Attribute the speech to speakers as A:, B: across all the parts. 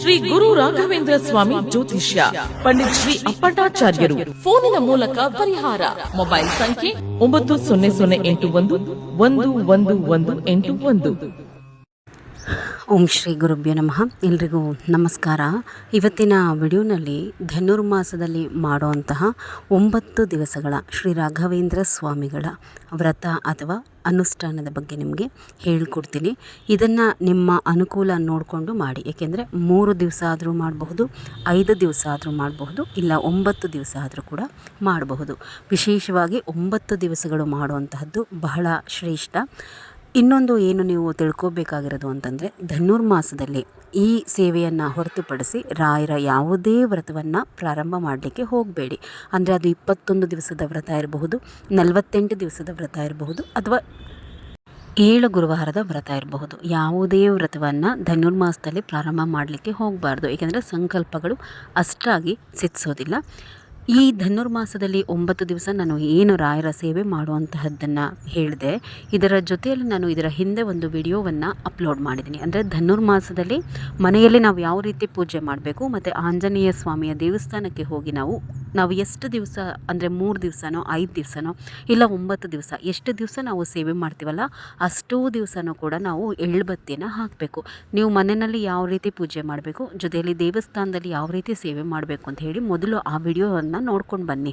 A: ಶ್ರೀ ಗುರು ರಾಘವೇಂದ್ರ ಸ್ವಾಮಿ ಜ್ಯೋತಿಷ್ಯ ಪಂಡಿತ್ ಶ್ರೀ ಅಪ್ಪಟಾಚಾರ್ಯರು ಫೋನಿನ ಮೂಲಕ ಪರಿಹಾರ. ಮೊಬೈಲ್ ಸಂಖ್ಯೆ ಒಂಬತ್ತು ಸೊನ್ನೆ ಸೊನ್ನೆ ಎಂಟು ಒಂದು ಒಂದು ಒಂದು ಒಂದು ಎಂಟು ಒಂದು.
B: ಓಂ ಶ್ರೀ ಗುರುಭ್ಯೋ ನಮಃ. ಎಲ್ರಿಗೂ ನಮಸ್ಕಾರ. ಇವತ್ತಿನ ವಿಡಿಯೋನಲ್ಲಿ ಧನುರ್ಮಾಸದಲ್ಲಿ ಮಾಡುವಂತಹ ಒಂಬತ್ತು ದಿವಸಗಳ ಶ್ರೀ ರಾಘವೇಂದ್ರ ಸ್ವಾಮಿಗಳ ವ್ರತ ಅಥವಾ ಅನುಷ್ಠಾನದ ಬಗ್ಗೆ ನಿಮಗೆ ಹೇಳಿಕೊಡ್ತೀನಿ. ಇದನ್ನು ನಿಮ್ಮ ಅನುಕೂಲ ನೋಡಿಕೊಂಡು ಮಾಡಿ. ಏಕೆಂದರೆ ಮೂರು ದಿವಸ ಆದರೂ ಮಾಡಬಹುದು, ಐದು ದಿವಸ ಆದರೂ ಮಾಡಬಹುದು, ಇಲ್ಲ ಒಂಬತ್ತು ದಿವಸ ಆದರೂ ಕೂಡ ಮಾಡಬಹುದು. ವಿಶೇಷವಾಗಿ ಒಂಬತ್ತು ದಿವಸಗಳು ಮಾಡುವಂತಹದ್ದು ಬಹಳ ಶ್ರೇಷ್ಠ. ಇನ್ನೊಂದು ಏನು ನೀವು ತಿಳ್ಕೋಬೇಕಾಗಿರೋದು ಅಂತಂದರೆ ಧನುರ್ಮಾಸದಲ್ಲಿ ಈ ಸೇವೆಯನ್ನು ಹೊರತುಪಡಿಸಿ ರಾಯರ ಯಾವುದೇ ವ್ರತವನ್ನು ಪ್ರಾರಂಭ ಮಾಡಲಿಕ್ಕೆ ಹೋಗಬೇಡಿ. ಅಂದರೆ ಅದು ಇಪ್ಪತ್ತೊಂದು ದಿವಸದ ವ್ರತ ಇರಬಹುದು, ನಲವತ್ತೆಂಟು ದಿವಸದ ವ್ರತ ಇರಬಹುದು, ಅಥವಾ ಏಳು ಗುರುವಾರದ ವ್ರತ ಇರಬಹುದು. ಯಾವುದೇ ವ್ರತವನ್ನು ಧನುರ್ಮಾಸದಲ್ಲಿ ಪ್ರಾರಂಭ ಮಾಡಲಿಕ್ಕೆ ಹೋಗಬಾರ್ದು. ಏಕೆಂದರೆ ಸಂಕಲ್ಪಗಳು ಅಷ್ಟಾಗಿ ಸಿದ್ಧಿಸೋದಿಲ್ಲ. ಈ ಧನುರ್ಮಾಸದಲ್ಲಿ ಒಂಬತ್ತು ದಿವಸ ನಾನು ಏನು ರಾಯರ ಸೇವೆ ಮಾಡುವಂತಹದ್ದನ್ನು ಹೇಳಿದೆ. ಇದರ ಜೊತೆಯಲ್ಲಿ ನಾನು ಇದರ ಹಿಂದೆ ಒಂದು ವಿಡಿಯೋವನ್ನು ಅಪ್ಲೋಡ್ ಮಾಡಿದ್ದೀನಿ. ಅಂದರೆ ಧನುರ್ಮಾಸದಲ್ಲಿ ಮನೆಯಲ್ಲಿ ನಾವು ಯಾವ ರೀತಿ ಪೂಜೆ ಮಾಡಬೇಕು, ಮತ್ತು ಆಂಜನೇಯ ಸ್ವಾಮಿಯ ದೇವಸ್ಥಾನಕ್ಕೆ ಹೋಗಿ ನಾವು ನಾವು ಎಷ್ಟು ದಿವಸ, ಅಂದರೆ ಮೂರು ದಿವಸನೋ, ಐದು ದಿವಸನೋ, ಇಲ್ಲ ಒಂಬತ್ತು ದಿವಸ, ಎಷ್ಟು ದಿವಸ ನಾವು ಸೇವೆ ಮಾಡ್ತೀವಲ್ಲ, ಅಷ್ಟೂ ದಿವಸನೂ ಕೂಡ ನಾವು ಎಳ್ಳುಬತ್ತಿಯನ್ನು ಹಾಕಬೇಕು. ನೀವು ಮನೆಯಲ್ಲಿ ಯಾವ ರೀತಿ ಪೂಜೆ ಮಾಡಬೇಕು, ಜೊತೆಯಲ್ಲಿ ದೇವಸ್ಥಾನದಲ್ಲಿ ಯಾವ ರೀತಿ ಸೇವೆ ಮಾಡಬೇಕು ಅಂತ ಹೇಳಿ ಮೊದಲು ಆ ವಿಡಿಯೋವನ್ನು ನೋಡ್ಕೊಂಡು ಬನ್ನಿ.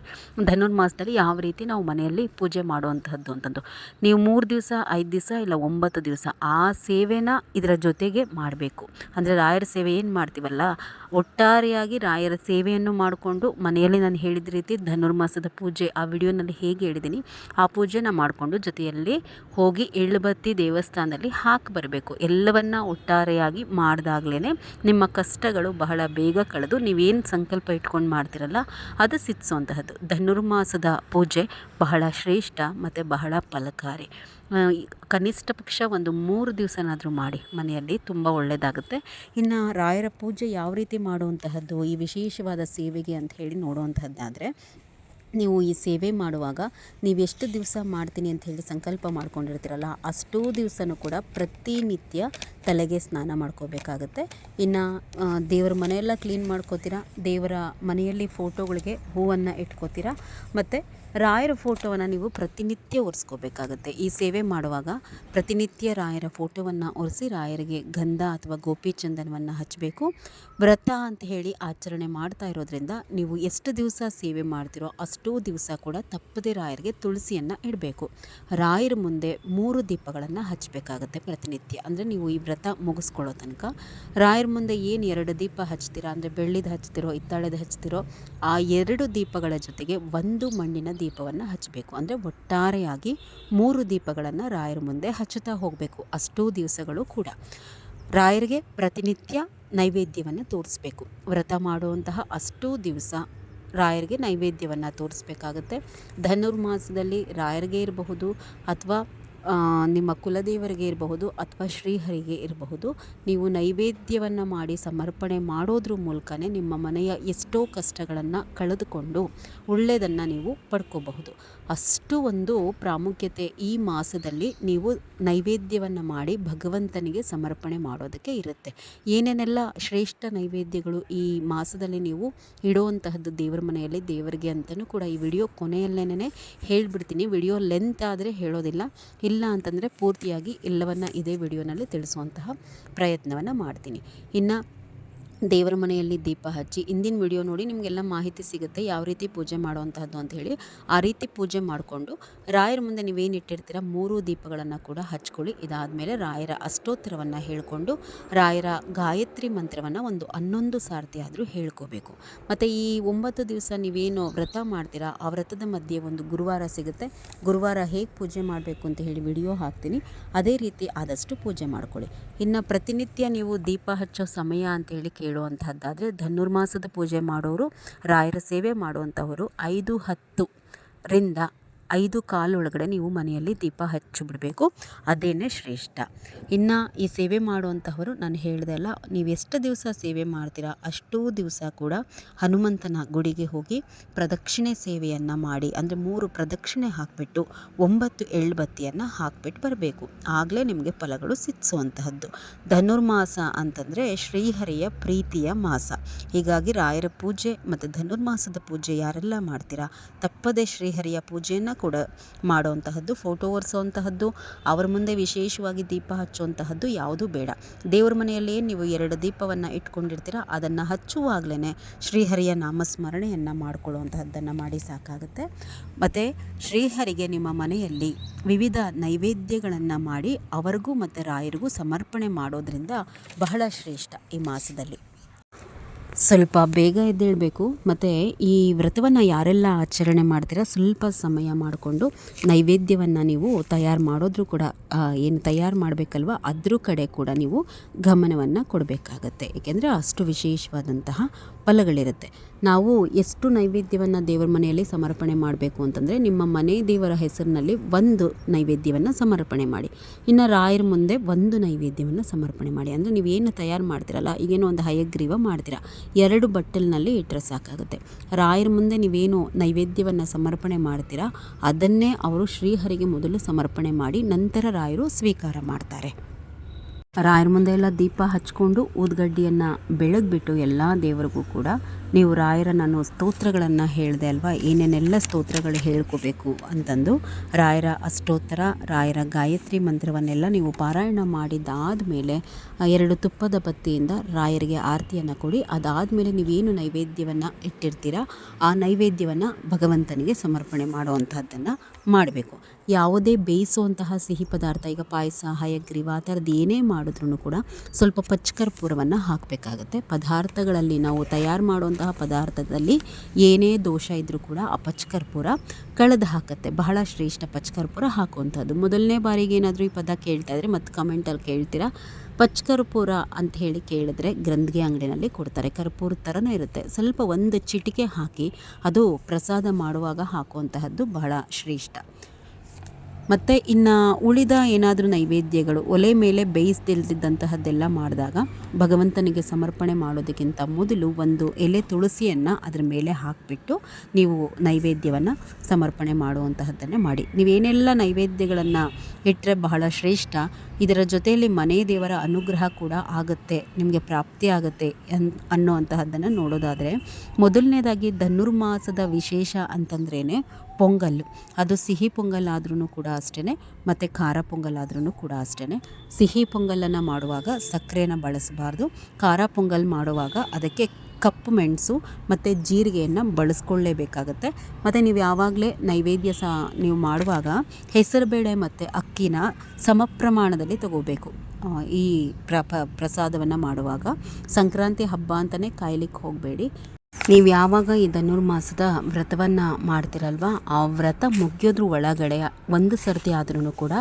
B: ಧನುರ್ಮಾಸದಲ್ಲಿ ಯಾವ ರೀತಿ ನಾವು ಮನೆಯಲ್ಲಿ ಪೂಜೆ ಮಾಡುವಂತಹದ್ದು ಅಂತಂದು. ನೀವು ಮೂರು ದಿವಸ, ಐದು ದಿವಸ ಇಲ್ಲ ಒಂಬತ್ತು ದಿವಸ ಆ ಸೇವೆನ ಇದರ ಜೊತೆಗೆ ಮಾಡಬೇಕು. ಅಂದರೆ ರಾಯರ ಸೇವೆ ಏನು ಮಾಡ್ತೀವಲ್ಲ, ಒಟ್ಟಾರೆಯಾಗಿ ರಾಯರ ಸೇವೆಯನ್ನು ಮಾಡಿಕೊಂಡು ಮನೆಯಲ್ಲಿ ನಾನು ಹೇಳಿದ ರೀತಿ ಧನುರ್ಮಾಸದ ಪೂಜೆ ಆ ವಿಡಿಯೋನಲ್ಲಿ ಹೇಗೆ ಹೇಳಿದ್ದೀನಿ ಆ ಪೂಜೆನ ಮಾಡಿಕೊಂಡು ಜೊತೆಯಲ್ಲಿ ಹೋಗಿ ಎಳ್ಳುಬತ್ತಿ ದೇವಸ್ಥಾನದಲ್ಲಿ ಹಾಕಿ ಬರಬೇಕು. ಎಲ್ಲವನ್ನ ಒಟ್ಟಾರೆಯಾಗಿ ಮಾಡಿದಾಗಲೇ ನಿಮ್ಮ ಕಷ್ಟಗಳು ಬಹಳ ಬೇಗ ಕಳೆದು ನೀವೇನು ಸಂಕಲ್ಪ ಇಟ್ಕೊಂಡು ಮಾಡ್ತಿರಲ್ಲ, ಅದು ಸಿದ್ಧಿಸುವಂತಹದ್ದು ಧನುರ್ಮಾಸದ ಪೂಜೆ ಬಹಳ ಶ್ರೇಷ್ಠ ಮತ್ತು ಬಹಳ ಫಲಕಾರಿ. ಕನಿಷ್ಠ ಪಕ್ಷ ಒಂದು ಮೂರು ದಿವಸನಾದರೂ ಮಾಡಿ ಮನೆಯಲ್ಲಿ ತುಂಬ ಒಳ್ಳೆಯದಾಗುತ್ತೆ ಇನ್ನು ರಾಯರ ಪೂಜೆ ಯಾವ ರೀತಿ ಮಾಡುವಂತಹದ್ದು, ಈ ವಿಶೇಷವಾದ ಸೇವೆಗೆ ಅಂತ ಹೇಳಿ ನೋಡುವಂತಹದ್ದಾದರೆ ನೀವು ಈ ಸೇವೆ ಮಾಡುವಾಗ ನೀವು ಎಷ್ಟು ದಿವಸ ಮಾಡ್ತೀನಿ ಅಂತ ಹೇಳಿ ಸಂಕಲ್ಪ ಮಾಡ್ಕೊಂಡಿರ್ತೀರಲ್ಲ, ಅಷ್ಟೂ ದಿವಸನೂ ಕೂಡ ಪ್ರತಿನಿತ್ಯ ತಲೆಗೆ ಸ್ನಾನ ಮಾಡ್ಕೋಬೇಕಾಗತ್ತೆ. ಇನ್ನು ದೇವರ ಮನೆಯೆಲ್ಲ ಕ್ಲೀನ್ ಮಾಡ್ಕೋತೀರಾ? ದೇವರ ಮನೆಯಲ್ಲಿ ಫೋಟೋಗಳಿಗೆ ಹೂವನ್ನು ಇಟ್ಕೋತೀರಾ? ಮತ್ತು ರಾಯರ ಫೋಟೋವನ್ನು ನೀವು ಪ್ರತಿನಿತ್ಯ ಒರೆಸ್ಕೋಬೇಕಾಗತ್ತೆ. ಈ ಸೇವೆ ಮಾಡುವಾಗ ಪ್ರತಿನಿತ್ಯ ರಾಯರ ಫೋಟೋವನ್ನು ಒರೆಸಿ ರಾಯರಿಗೆ ಗಂಧ ಅಥವಾ ಗೋಪಿ ಚಂದನವನ್ನು ಹಚ್ಚಬೇಕು ವ್ರತ ಅಂತ ಹೇಳಿ ಆಚರಣೆ ಮಾಡ್ತಾ ಇರೋದ್ರಿಂದ ನೀವು ಎಷ್ಟು ದಿವಸ ಸೇವೆ ಮಾಡ್ತಿರೋ ಅಷ್ಟೂ ದಿವಸ ಕೂಡ ತಪ್ಪದೆ ರಾಯರಿಗೆ ತುಳಸಿಯನ್ನು ಇಡಬೇಕು. ರಾಯರ ಮುಂದೆ ಮೂರು ದೀಪಗಳನ್ನು ಹಚ್ಚಬೇಕಾಗತ್ತೆ ಪ್ರತಿನಿತ್ಯ. ಅಂದರೆ ನೀವು ಈ ವ್ರತ ಮುಗಿಸ್ಕೊಳ್ಳೋ ತನಕ ರಾಯರ ಮುಂದೆ ಏನು ಎರಡು ದೀಪ ಹಚ್ತೀರಾ? ಅಂದರೆ ಬೆಳ್ಳಿದ ಹಚ್ತಿರೋ, ಹಿತ್ತಾಳೆದು ಹಚ್ತಿರೋ, ಆ ಎರಡು ದೀಪಗಳ ಜೊತೆಗೆ ಒಂದು ಮಣ್ಣಿನ ದೀಪವನ್ನು ಹಚ್ಚಬೇಕು. ಅಂದರೆ ಒಟ್ಟಾರೆಯಾಗಿ ಮೂರು ದೀಪಗಳನ್ನು ರಾಯರ ಮುಂದೆ ಹಚ್ಚುತ್ತಾ ಹೋಗಬೇಕು. ಅಷ್ಟೂ ದಿವಸಗಳು ಕೂಡ. ರಾಯರಿಗೆ ಪ್ರತಿನಿತ್ಯ ನೈವೇದ್ಯವನ್ನು ತೋರಿಸ್ಬೇಕು. ವ್ರತ ಮಾಡುವಂತಹ ಅಷ್ಟೂ ದಿವಸ ರಾಯರಿಗೆ ನೈವೇದ್ಯವನ್ನು ತೋರಿಸ್ಬೇಕಾಗತ್ತೆ. ಧನುರ್ಮಾಸದಲ್ಲಿ ರಾಯರಿಗೆ ಇರಬಹುದು ಅಥವಾ ನಿಮ್ಮ ಕುಲದೇವರಿಗೆ ಇರಬಹುದು ಅಥವಾ ಶ್ರೀಹರಿಗೆ ಇರಬಹುದು. ನೀವು ನೈವೇದ್ಯವನ್ನು ಮಾಡಿ ಸಮರ್ಪಣೆ ಮಾಡೋದ್ರ ಮೂಲಕನೇ ನಿಮ್ಮ ಮನೆಯ ಎಷ್ಟೋ ಕಷ್ಟಗಳನ್ನು ಕಳೆದುಕೊಂಡು ಒಳ್ಳೆಯದನ್ನು ನೀವು ಪಡ್ಕೋಬಹುದು. ಅಷ್ಟು ಒಂದು ಪ್ರಾಮುಖ್ಯತೆ ಈ ಮಾಸದಲ್ಲಿ ನೀವು ನೈವೇದ್ಯವನ್ನು ಮಾಡಿ ಭಗವಂತನಿಗೆ ಸಮರ್ಪಣೆ ಮಾಡೋದಕ್ಕೆ ಇರುತ್ತೆ. ಏನೇನೆಲ್ಲ ಶ್ರೇಷ್ಠ ನೈವೇದ್ಯಗಳು ಈ ಮಾಸದಲ್ಲಿ ನೀವು ಇಡುವಂತಹದ್ದು ದೇವರ ಮನೆಯಲ್ಲಿ, ದೇವರಿಗೆ ಅಂತಲೂ ಕೂಡ ಈ ವಿಡಿಯೋ ಕೊನೆಯಲ್ಲೇನೆ ಹೇಳಿಬಿಡ್ತೀನಿ. ವಿಡಿಯೋ ಲೆಂತ್ ಆದರೆ ಹೇಳೋದಿಲ್ಲ. ಇಲ್ಲ ಅಂತಂದರೆ ಪೂರ್ತಿಯಾಗಿ ಎಲ್ಲವನ್ನು ಇದೇ ವಿಡಿಯೋನಲ್ಲಿ ತಿಳಿಸುವಂತಹ ಪ್ರಯತ್ನವನ್ನು ಮಾಡ್ತೀನಿ. ಇನ್ನು ದೇವರ ಮನೆಯಲ್ಲಿ ದೀಪ ಹಚ್ಚಿ ಇಂದಿನ ವಿಡಿಯೋ ನೋಡಿ ನಿಮಗೆಲ್ಲ ಮಾಹಿತಿ ಸಿಗುತ್ತೆ ಯಾವ ರೀತಿ ಪೂಜೆ ಮಾಡುವಂತಹದ್ದು ಅಂತ ಹೇಳಿ. ಆ ರೀತಿ ಪೂಜೆ ಮಾಡಿಕೊಂಡು ರಾಯರ ಮುಂದೆ ನೀವೇನು ಇಟ್ಟಿರ್ತೀರ ಮೂರು ದೀಪಗಳನ್ನು ಕೂಡ ಹಚ್ಕೊಳ್ಳಿ. ಇದಾದಮೇಲೆ ರಾಯರ ಅಷ್ಟೋತ್ತರವನ್ನು ಹೇಳಿಕೊಂಡು ರಾಯರ ಗಾಯತ್ರಿ ಮಂತ್ರವನ್ನು ಒಂದು ಹನ್ನೊಂದು ಸಾರ್ತಿ ಆದರೂ ಹೇಳ್ಕೋಬೇಕು. ಮತ್ತು ಈ ಒಂಬತ್ತು ದಿವಸ ನೀವೇನು ವ್ರತ ಮಾಡ್ತೀರಾ ಆ ವ್ರತದ ಮಧ್ಯೆ ಒಂದು ಗುರುವಾರ ಸಿಗುತ್ತೆ. ಗುರುವಾರ ಹೇಗೆ ಪೂಜೆ ಮಾಡಬೇಕು ಅಂತ ಹೇಳಿ ವಿಡಿಯೋ ಹಾಕ್ತೀನಿ. ಅದೇ ರೀತಿ ಆದಷ್ಟು ಪೂಜೆ ಮಾಡ್ಕೊಳ್ಳಿ. ಇನ್ನು ಪ್ರತಿನಿತ್ಯ ನೀವು ದೀಪ ಹಚ್ಚೋ ಸಮಯ ಅಂತ ಹೇಳಿ ಕೇಳುವಂತಹದ್ದಾದರೆ ಧನುರ್ಮಾಸದ ಪೂಜೆ ಮಾಡೋರು ರಾಯರ ಸೇವೆ ಮಾಡುವಂಥವರು ಐದು ಹತ್ತು ರಿಂದ ಐದು ಕಾಲು ಒಳಗಡೆ ನೀವು ಮನೆಯಲ್ಲಿ ದೀಪ ಹಚ್ಚಿಬಿಡಬೇಕು. ಅದೇನೇ ಶ್ರೇಷ್ಠ. ಇನ್ನು ಈ ಸೇವೆ ಮಾಡುವಂತಹವರು ನಾನು ಹೇಳಿದೆ ಅಲ್ಲ, ನೀವು ಎಷ್ಟು ದಿವಸ ಸೇವೆ ಮಾಡ್ತೀರಾ ಅಷ್ಟೂ ದಿವಸ ಕೂಡ ಹನುಮಂತನ ಗುಡಿಗೆ ಹೋಗಿ ಪ್ರದಕ್ಷಿಣೆ ಸೇವೆಯನ್ನು ಮಾಡಿ, ಅಂದರೆ ಮೂರು ಪ್ರದಕ್ಷಿಣೆ ಹಾಕಿಬಿಟ್ಟು ಒಂಬತ್ತು ಎಳ್ಬತ್ತಿಯನ್ನು ಹಾಕಿಬಿಟ್ಟು ಬರಬೇಕು. ಆಗಲೇ ನಿಮಗೆ ಫಲಗಳು ಸಿಕ್ಸುವಂತಹದ್ದು. ಧನುರ್ಮಾಸ ಅಂತಂದರೆ ಶ್ರೀಹರಿಯ ಪ್ರೀತಿಯ ಮಾಸ. ಹೀಗಾಗಿ ರಾಯರ ಪೂಜೆ ಮತ್ತು ಧನುರ್ಮಾಸದ ಪೂಜೆ ಯಾರೆಲ್ಲ ಮಾಡ್ತೀರಾ, ತಪ್ಪದೇ ಶ್ರೀಹರಿಯ ಪೂಜೆಯನ್ನು ಕೂಡ ಮಾಡುವಂತಹದ್ದು ಫೋಟೋ ಒರೆಸೋವಂತಹದ್ದು, ಅವರ ಮುಂದೆ ವಿಶೇಷವಾಗಿ ದೀಪ ಹಚ್ಚುವಂತಹದ್ದು ಯಾವುದೂ ಬೇಡ. ದೇವ್ರ ಮನೆಯಲ್ಲಿ ನೀವು ಎರಡು ದೀಪವನ್ನು ಇಟ್ಕೊಂಡಿರ್ತೀರಾ, ಅದನ್ನು ಹಚ್ಚುವಾಗಲೇ ಶ್ರೀಹರಿಯ ನಾಮಸ್ಮರಣೆಯನ್ನು ಮಾಡಿಕೊಳ್ಳುವಂತಹದ್ದನ್ನು ಮಾಡಿ ಸಾಕಾಗುತ್ತೆ. ಮತ್ತು ಶ್ರೀಹರಿಗೆ ನಿಮ್ಮ ಮನೆಯಲ್ಲಿ ವಿವಿಧ ನೈವೇದ್ಯಗಳನ್ನು ಮಾಡಿ ಅವರಿಗೂ ಮತ್ತು ರಾಯರಿಗೂ ಸಮರ್ಪಣೆ ಮಾಡೋದ್ರಿಂದ ಬಹಳ ಶ್ರೇಷ್ಠ ಈ ಮಾಸದಲ್ಲಿ. ಸ್ವಲ್ಪ ಬೇಗ ಎದ್ದೇಳಬೇಕು. ಮತ್ತು ಈ ವ್ರತವನ್ನು ಯಾರೆಲ್ಲ ಆಚರಣೆ ಮಾಡ್ತೀರಾ, ಸ್ವಲ್ಪ ಸಮಯ ಮಾಡಿಕೊಂಡು ನೈವೇದ್ಯವನ್ನು ನೀವು ತಯಾರು ಮಾಡೋದ್ರೂ ಕೂಡ ಏನು ತಯಾರು ಮಾಡಬೇಕಲ್ವ, ಅದ್ರ ಕಡೆ ಕೂಡ ನೀವು ಗಮನವನ್ನು ಕೊಡಬೇಕಾಗತ್ತೆ. ಏಕೆಂದರೆ ಅಷ್ಟು ವಿಶೇಷವಾದಂತಹ ಫಲಗಳಿರುತ್ತೆ ನಾವು ಎಷ್ಟು ನೈವೇದ್ಯವನ್ನು ದೇವರ ಮನೆಯಲ್ಲಿ ಸಮರ್ಪಣೆ ಮಾಡಬೇಕು ಅಂತಂದರೆ ನಿಮ್ಮ ಮನೆ ದೇವರ ಹೆಸರಿನಲ್ಲಿ ಒಂದು ನೈವೇದ್ಯವನ್ನು ಸಮರ್ಪಣೆ ಮಾಡಿ. ಇನ್ನು ರಾಯರ ಮುಂದೆ ಒಂದು ನೈವೇದ್ಯವನ್ನು ಸಮರ್ಪಣೆ ಮಾಡಿ. ಅಂದರೆ ಏನು ತಯಾರು ಮಾಡ್ತೀರಲ್ಲ, ಈಗೇನೋ ಒಂದು ಹಯಗ್ರೀವ ಮಾಡ್ತೀರಾ, ಎರಡು ಬಟ್ಟಲಿನಲ್ಲಿ ಇಟ್ಟರೆ ಸಾಕಾಗುತ್ತೆ. ರಾಯರ ಮುಂದೆ ನೀವೇನು ನೈವೇದ್ಯವನ್ನು ಸಮರ್ಪಣೆ ಮಾಡ್ತೀರಾ, ಅದನ್ನೇ ಅವರು ಶ್ರೀಹರಿಗೆ ಮೊದಲು ಸಮರ್ಪಣೆ ಮಾಡಿ ನಂತರ ರಾಯರು ಸ್ವೀಕಾರ ಮಾಡ್ತಾರೆ. ರಾಯರ ಮುಂದೆ ಎಲ್ಲ ದೀಪ ಹಚ್ಕೊಂಡು ಊದ್ಗಡ್ಡಿಯನ್ನು ಬೆಳಗ್ಬಿಟ್ಟು ಎಲ್ಲ ದೇವರಿಗೂ ಕೂಡ ನೀವು ರಾಯರ ನಾನು ಸ್ತೋತ್ರಗಳನ್ನು ಹೇಳಿದೆ ಅಲ್ವಾ? ಏನೇನೆಲ್ಲ ಸ್ತೋತ್ರಗಳು ಹೇಳ್ಕೋಬೇಕು ಅಂತಂದು ರಾಯರ ಅಷ್ಟೋತ್ತರ, ರಾಯರ ಗಾಯತ್ರಿ ಮಂತ್ರವನ್ನೆಲ್ಲ ನೀವು ಪಾರಾಯಣ ಮಾಡಿದಾದ ಮೇಲೆ ಎರಡು ತುಪ್ಪದ ಬತ್ತಿಯಿಂದ ರಾಯರಿಗೆ ಆರತಿಯನ್ನು ಕೊಡಿ. ಅದಾದಮೇಲೆ ನೀವೇನು ನೈವೇದ್ಯವನ್ನು ಇಟ್ಟಿರ್ತೀರಾ, ಆ ನೈವೇದ್ಯವನ್ನು ಭಗವಂತನಿಗೆ ಸಮರ್ಪಣೆ ಮಾಡುವಂಥದ್ದನ್ನು ಮಾಡಬೇಕು. ಯಾವುದೇ ಬೇಯಿಸುವಂತಹ ಸಿಹಿ ಪದಾರ್ಥ, ಈಗ ಪಾಯಸ ಹಯಗ್ರೀವ ಆ ಥರದ್ದು ಏನೇ ಮಾಡಿದ್ರೂ ಕೂಡ ಸ್ವಲ್ಪ ಪಚ್ಕರ್ಪೂರವನ್ನು ಹಾಕಬೇಕಾಗತ್ತೆ. ಪದಾರ್ಥಗಳಲ್ಲಿ ನಾವು ತಯಾರು ಮಾಡುವಂತಹ ಪದಾರ್ಥದಲ್ಲಿ ಏನೇ ದೋಷ ಇದ್ದರೂ ಕೂಡ ಆ ಪಚ್ಕರ್ಪೂರ ಕಳೆದು ಹಾಕುತ್ತೆ. ಬಹಳ ಶ್ರೇಷ್ಠ ಪಚ್ಕರ್ಪೂರ ಹಾಕುವಂಥದ್ದು. ಮೊದಲನೇ ಬಾರಿಗೆ ಏನಾದರೂ ಈ ಪದ ಕೇಳ್ತಾ ಇದ್ರೆ ಮತ್ತು ಕಮೆಂಟಲ್ಲಿ ಕೇಳ್ತೀರಾ? ಪಚ್ಕರ್ಪೂರ ಅಂತ ಹೇಳಿ ಕೇಳಿದ್ರೆ ಗ್ರಂಥಿಗೆ ಅಂಗಡಿನಲ್ಲಿ ಕೊಡ್ತಾರೆ. ಕರ್ಪೂರ ಥರನೇ ಇರುತ್ತೆ. ಸ್ವಲ್ಪ ಒಂದು ಚಿಟಿಕೆ ಹಾಕಿ ಅದು ಪ್ರಸಾದ ಮಾಡುವಾಗ ಹಾಕುವಂತಹದ್ದು ಬಹಳ ಶ್ರೇಷ್ಠ. ಮತ್ತು ಇನ್ನು ಉಳಿದ ಏನಾದರೂ ನೈವೇದ್ಯಗಳು, ಒಲೆ ಮೇಲೆ ಬೇಯಿಸ್ದಿಲ್ದಿದ್ದಂತಹದ್ದೆಲ್ಲ ಮಾಡಿದಾಗ ಭಗವಂತನಿಗೆ ಸಮರ್ಪಣೆ ಮಾಡೋದಕ್ಕಿಂತ ಮೊದಲು ಒಂದು ಎಲೆ ತುಳಸಿಯನ್ನು ಅದರ ಮೇಲೆ ಹಾಕಿಬಿಟ್ಟು ನೀವು ನೈವೇದ್ಯವನ್ನು ಸಮರ್ಪಣೆ ಮಾಡುವಂತಹದ್ದನ್ನೇ ಮಾಡಿ. ನೀವೇನೆಲ್ಲ ನೈವೇದ್ಯಗಳನ್ನು ಇಟ್ಟರೆ ಬಹಳ ಶ್ರೇಷ್ಠ, ಇದರ ಜೊತೆಯಲ್ಲಿ ಮನೆ ದೇವರ ಅನುಗ್ರಹ ಕೂಡ ಆಗುತ್ತೆ, ನಿಮಗೆ ಪ್ರಾಪ್ತಿ ಆಗುತ್ತೆ ಅನ್ ಅನ್ನೋವಂತಹದ್ದನ್ನು ನೋಡೋದಾದರೆ, ಮೊದಲನೇದಾಗಿ ಧನುರ್ಮಾಸದ ವಿಶೇಷ ಅಂತಂದ್ರೇ ಪೊಂಗಲ್. ಅದು ಸಿಹಿ ಪೊಂಗಲ್ ಆದ್ರೂ ಕೂಡ ಅಷ್ಟೇ ಮತ್ತು ಖಾರ ಪೊಂಗಲ್ ಆದ್ರೂ ಕೂಡ ಅಷ್ಟೇ ಸಿಹಿ ಪೊಂಗಲನ್ನು ಮಾಡುವಾಗ ಸಕ್ಕರೆನ ಬಳಸಬಾರ್ದು, ಖಾರ ಪೊಂಗಲ್ ಮಾಡುವಾಗ ಅದಕ್ಕೆ ಕಪ್ಪು ಮೆಣಸು ಮತ್ತು ಜೀರಿಗೆಯನ್ನು ಬಳಸ್ಕೊಳ್ಳೇಬೇಕಾಗತ್ತೆ. ಮತ್ತು ನೀವು ಯಾವಾಗಲೇ ನೈವೇದ್ಯ ಸಹ ನೀವು ಮಾಡುವಾಗ ಹೆಸರುಬೇಳೆ ಮತ್ತು ಅಕ್ಕಿನ ಸಮ ಪ್ರಮಾಣದಲ್ಲಿ ತಗೋಬೇಕು ಈ ಪ್ರಸಾದವನ್ನು ಮಾಡುವಾಗ ಸಂಕ್ರಾಂತಿ ಹಬ್ಬ ಅಂತಲೇ ಕಾಯ್ಲಿಕ್ಕೆ ಹೋಗಬೇಡಿ. ನೀವು ಯಾವಾಗ ಈ ಧನುರ್ಮಾಸದ ವ್ರತವನ್ನು ಮಾಡ್ತಿರಲ್ವ, ಆ ವ್ರತ ಮುಗಿಯೋದ್ರ ಒಳಗಡೆ ಒಂದು ಸರ್ತಿ ಆದ್ರೂ ಕೂಡ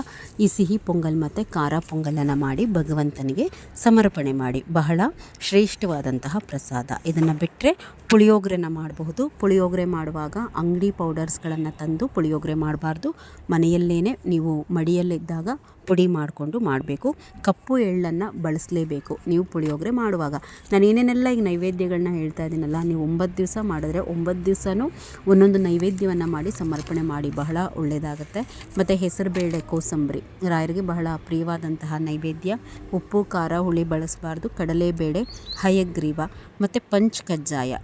B: ಈ ಸಿಹಿ ಪೊಂಗಲ್ ಮತ್ತು ಖಾರ ಪೊಂಗಲನ್ನು ಮಾಡಿ ಭಗವಂತನಿಗೆ ಸಮರ್ಪಣೆ ಮಾಡಿ. ಬಹಳ ಶ್ರೇಷ್ಠವಾದಂತಹ ಪ್ರಸಾದ. ಇದನ್ನು ಬಿಟ್ಟರೆ ಪುಳಿಯೋಗರೆನ ಮಾಡಬಹುದು. ಪುಳಿಯೋಗರೆ ಮಾಡುವಾಗ ಅಂಗಡಿ ಪೌಡರ್ಸ್ಗಳನ್ನು ತಂದು ಪುಳಿಯೋಗರೆ ಮಾಡಬಾರ್ದು. ಮನೆಯಲ್ಲೇ ನೀವು ಮಡಿಯಲ್ಲಿದ್ದಾಗ ಪುಡಿ ಮಾಡಿಕೊಂಡು ಮಾಡಬೇಕು. ಕಪ್ಪು ಎಳ್ಳನ್ನು ಬಳಸಲೇಬೇಕು. ನೀವು ಪುಳಿಯೋಗರೆ ಮಾಡುವಾಗ. ನಾನು ಏನೇನೆಲ್ಲ ಈಗ ನೈವೇದ್ಯಗಳನ್ನ ಹೇಳ್ತಾ ಇದ್ದೀನಲ್ಲ, ನೀವು ಒಂಬತ್ತು ದಿವಸ ಮಾಡಿದ್ರೆ ಒಂಬತ್ತು ದಿವಸನೂ ಒಂದೊಂದು ನೈವೇದ್ಯವನ್ನು ಮಾಡಿ ಸಮರ್ಪಣೆ ಮಾಡಿ. ಬಹಳ ಒಳ್ಳೆಯದಾಗುತ್ತೆ. ಮತ್ತು ಹೆಸರುಬೇಳೆ ಕೋಸಂಬರಿ. ರಾಯರಿಗೆ ಬಹಳ ಪ್ರಿಯವಾದಂತಹ ನೈವೇದ್ಯ. ಉಪ್ಪು, ಖಾರ, ಹುಳಿ ಬಳಸಬಾರ್ದು. ಕಡಲೆಬೇಳೆ, ಹಯಗ್ರೀವ, ಮತ್ತು ಪಂಚ್ ಕಜ್ಜಾಯ.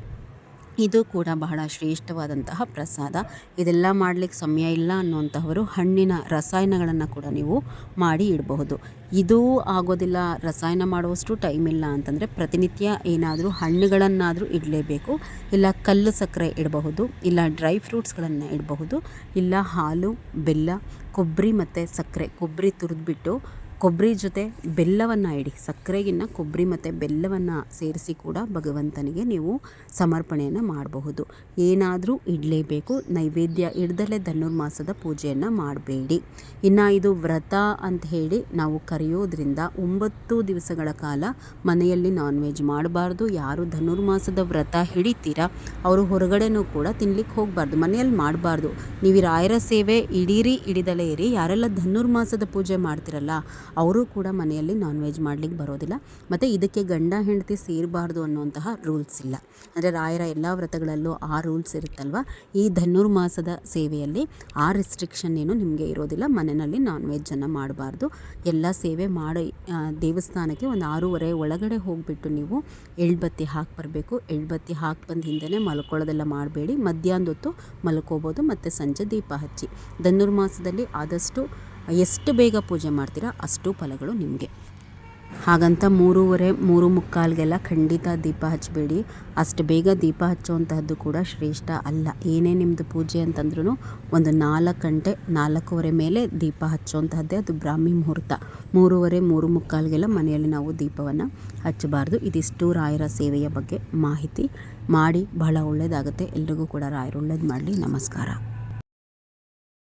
B: ಇದು ಕೂಡ ಬಹಳ ಶ್ರೇಷ್ಠವಾದಂತಹ ಪ್ರಸಾದ. ಇದೆಲ್ಲ ಮಾಡಲಿಕ್ಕೆ ಸಮಯ ಇಲ್ಲ ಅನ್ನುವಂಥವರು ಹಣ್ಣಿನ ರಸಾಯನಗಳನ್ನು ಕೂಡ ನೀವು ಮಾಡಿ ಇಡಬಹುದು. ಇದು ಆಗೋದಿಲ್ಲ, ರಸಾಯನ ಮಾಡುವಷ್ಟು ಟೈಮ್ ಇಲ್ಲ ಅಂತಂದರೆ ಪ್ರತಿನಿತ್ಯ ಏನಾದರೂ ಹಣ್ಣುಗಳನ್ನಾದರೂ ಇಡಲೇಬೇಕು. ಇಲ್ಲ ಕಲ್ಲು ಸಕ್ಕರೆ ಇಡಬಹುದು, ಇಲ್ಲ ಡ್ರೈ ಫ್ರೂಟ್ಸ್ಗಳನ್ನು ಇಡಬಹುದು, ಇಲ್ಲ ಹಾಲು, ಬೆಲ್ಲ, ಕೊಬ್ಬರಿ ಮತ್ತು ಸಕ್ಕರೆ, ಕೊಬ್ಬರಿ ತುರಿದ್ಬಿಟ್ಟು ಕೊಬ್ಬರಿ ಜೊತೆ ಬೆಲ್ಲವನ್ನು ಇಡಿ. ಸಕ್ಕರೆಗಿನ್ನ ಕೊಬ್ಬರಿ ಮತ್ತು ಬೆಲ್ಲವನ್ನು ಸೇರಿಸಿ ಕೂಡ ಭಗವಂತನಿಗೆ ನೀವು ಸಮರ್ಪಣೆಯನ್ನು ಮಾಡಬಹುದು. ಏನಾದರೂ ಇಡಲೇಬೇಕು. ನೈವೇದ್ಯ ಇಡ್ದಲೇ ಧನುರ್ಮಾಸದ ಪೂಜೆಯನ್ನು ಮಾಡಬೇಡಿ. ಇನ್ನು ಇದು ವ್ರತ ಅಂತ ಹೇಳಿ ನಾವು ಕರೆಯೋದ್ರಿಂದ ಒಂಬತ್ತು ದಿವಸಗಳ ಕಾಲ ಮನೆಯಲ್ಲಿ ನಾನ್ ವೆಜ್ ಮಾಡಬಾರ್ದು. ಯಾರು ಧನುರ್ಮಾಸದ ವ್ರತ ಹಿಡಿತೀರಾ? ಅವರು ಹೊರಗಡೆನೂ ಕೂಡ ತಿನ್ಲಿಕ್ಕೆ ಹೋಗಬಾರ್ದು. ಮನೆಯಲ್ಲಿ ಮಾಡಬಾರ್ದು. ನೀವು ರಾಯರ ಸೇವೆ ಇಡೀರಿ ಹಿಡಿದಲೇ ಇರಿ. ಯಾರೆಲ್ಲ ಧನುರ್ಮಾಸದ ಪೂಜೆ ಮಾಡ್ತಿರಲ್ಲ ಅವರು ಕೂಡ ಮನೆಯಲ್ಲಿ ನಾನ್ ವೆಜ್ ಮಾಡ್ಲಿಕ್ಕೆ ಬರೋದಿಲ್ಲ. ಮತ್ತು ಇದಕ್ಕೆ ಗಂಡ, ಹೆಂಡತಿ ಸೇರಬಾರ್ದು ಅನ್ನುವಂತಹ ರೂಲ್ಸ್ ಇಲ್ಲ. ಅಂದರೆ ರಾಯರ ಎಲ್ಲ ವ್ರತಗಳಲ್ಲೂ ಆ ರೂಲ್ಸ್ ಇರುತ್ತಲ್ವ? ಈ ಧನುರ್ಮಾಸದ ಸೇವೆಯಲ್ಲಿ ಆ ರೆಸ್ಟ್ರಿಕ್ಷನ್ ಏನು ನಿಮಗೆ ಇರೋದಿಲ್ಲ. ಮನೆಯಲ್ಲಿ ನಾನ್ ವೆಜ್ಜನ್ನು ಮಾಡಬಾರ್ದು. ಎಲ್ಲ ಸೇವೆ ಮಾಡಿ ದೇವಸ್ಥಾನಕ್ಕೆ ಒಂದು ಆರೂವರೆ ಒಳಗಡೆ ಹೋಗಿಬಿಟ್ಟು ನೀವು ಎಳ್ಬತ್ತಿ ಹಾಕಿ ಬರಬೇಕು. ಎಳ್ಬತ್ತಿ ಹಾಕಿ ಬಂದ ಹಿಂದೆ ಮಲ್ಕೊಳ್ಳೋದೆಲ್ಲ ಮಾಡಬೇಡಿ. ಮಧ್ಯಾಹ್ನದೊತ್ತು ಮಲ್ಕೋಬೋದು. ಮತ್ತು ಸಂಜೆ ದೀಪ ಹಚ್ಚಿ. ಧನುರ್ಮಾಸದಲ್ಲಿ ಆದಷ್ಟು ಎಷ್ಟು ಬೇಗ ಪೂಜೆ ಮಾಡ್ತೀರಾ ಅಷ್ಟು ಫಲಗಳು ನಿಮಗೆ. ಹಾಗಂತ ಮೂರುವರೆ, ಮೂರು ಮುಕ್ಕಾಲ್ಗೆಲ್ಲ ಖಂಡಿತ ದೀಪ ಹಚ್ಚಬೇಡಿ. ಅಷ್ಟು ಬೇಗ ದೀಪ ಹಚ್ಚುವಂತಹದ್ದು ಕೂಡ ಶ್ರೇಷ್ಠ ಅಲ್ಲ. ಏನೇ ನಿಮ್ಮದು ಪೂಜೆ ಅಂತಂದ್ರೂ ಒಂದು ನಾಲ್ಕು ಗಂಟೆ, ನಾಲ್ಕೂವರೆ ಮೇಲೆ ದೀಪ ಹಚ್ಚುವಂತಹದ್ದೇ ಅದು ಬ್ರಾಹ್ಮಿ ಮುಹೂರ್ತ. ಮೂರುವರೆ, ಮೂರು ಮುಕ್ಕಾಲ್ಗೆಲ್ಲ ಮನೆಯಲ್ಲಿ ನಾವು ದೀಪವನ್ನು ಹಚ್ಚಬಾರ್ದು. ಇದಿಷ್ಟು ರಾಯರ ಸೇವೆಯ ಬಗ್ಗೆ ಮಾಹಿತಿ ಮಾಡಿ ಬಹಳ ಒಳ್ಳೆಯದಾಗುತ್ತೆ ಎಲ್ರಿಗೂ ಕೂಡ ರಾಯರು ಒಳ್ಳೇದು ಮಾಡಲಿ. ನಮಸ್ಕಾರ.